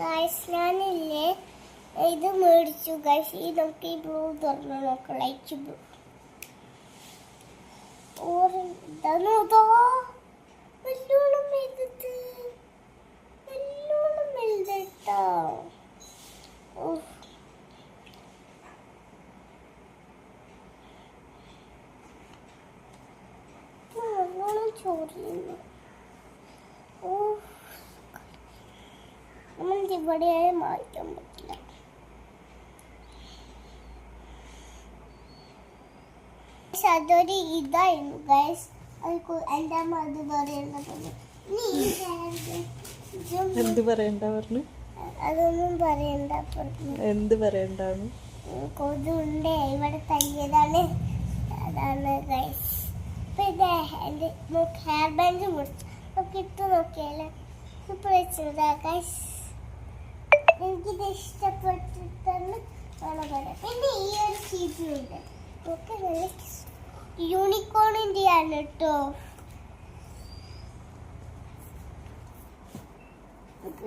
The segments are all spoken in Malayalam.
ഗൈസ് ഇത് മേടിച്ചു. ഗൈസ് ഈ നമുക്ക് ഈ ബ്ലൂ തുറന്ന് നോക്കാം. Light blue ചോറിയുന്നു. ഓ നമുക്ക് ഇവിടെ മാറ്റാൻ പറ്റില്ല. അതൊരു ഇതായിരുന്നു ഗൈസ് എന്റെ അമ്മ അത് എന്ത് പറയണ്ട പറഞ്ഞു? അതൊന്നും പറയണ്ട പറഞ്ഞു. എന്ത് പറയണ്ടാണ് കൊതുണ്ട് ഇവിടെ തയ്യതാണ് അതാണ് ഗൈസ് പിന്നെ എന്റെ ഹെയർ ബാൻഡ് മുറിച്ചു. നമുക്ക് ഇട്ട് നോക്കിയാലേ. സൂപ്പർ വെച്ചതാ ഗൈസ് എനിക്കിത് ഇഷ്ടപ്പെട്ടിട്ടാണ് പറയാം പിന്നെ ഈ ഒരു ചീറ്റുണ്ട് ഒക്കെ നല്ല യൂണിക്കോണിന്റെ ആണ് കേട്ടോ.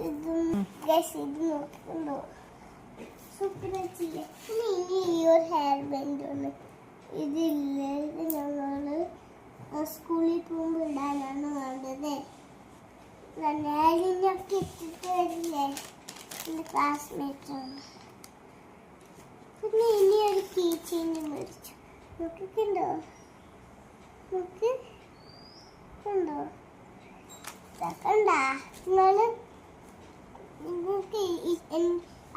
ഇതും നോക്കുന്നുണ്ടോ? സൂപ്പർ പിന്നെ ഇനി ഈ ഒരു ഹെയർ ബാൻഡ് ഒന്ന് ഇതില്ലേ? ഇത് ഞങ്ങൾ സ്കൂളിൽ പോകുമ്പോൾ ഇടാനാണ് വേണ്ടത്. എന്റെ ക്ലാസ്മേറ്റ് പിന്നെ ഇനി ഒരു കീ ചെയിൻ മേടിച്ചു നോക്കിക്കണ്ടോ? നോക്കി. കണ്ടോ? കണ്ട? നിങ്ങൾ നിങ്ങൾക്ക്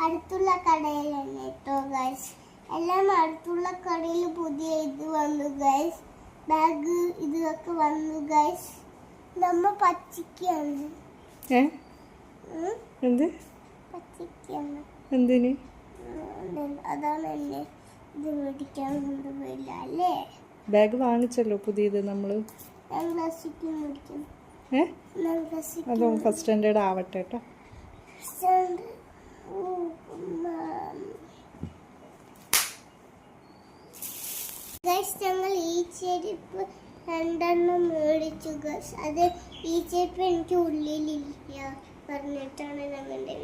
അടുത്തുള്ള കടയിൽ തന്നെ കേട്ടോ ഗൈസ് എല്ലാം അടുത്തുള്ള കടയിൽ പുതിയ ഇത് വന്നു ഗൈസ് ബാഗ് ഇതൊക്കെ വന്നു ഗൈസ് നമ്മ പച്ചക്കാണ് എന്ത്? എന്തിന്? ബാഗ് വാങ്ങിച്ചല്ലോ പുതിയത് നമ്മൾ. അതും ഫസ്റ്റ് സ്റ്റാൻഡേർഡ് ആവട്ടെ കേട്ടോ ഞങ്ങൾ ഈ ചെരുപ്പ് രണ്ടെണ്ണം മേടിച്ചു അത് ഈ ചെരുപ്പ് എനിക്ക് ഉള്ളിലില്ല പറഞ്ഞിട്ടാണ് ഞങ്ങളുടെ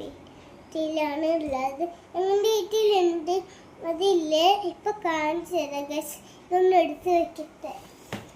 വീട്ടിലാണ് ഉള്ളത്. ഞങ്ങളുടെ വീട്ടിലുണ്ട്. അതില്ലേ? ഇപ്പൊ കാണിച്ചു തരാം ഗൈസ് ഇതൊന്ന് എടുത്ത് വെക്കട്ടെ.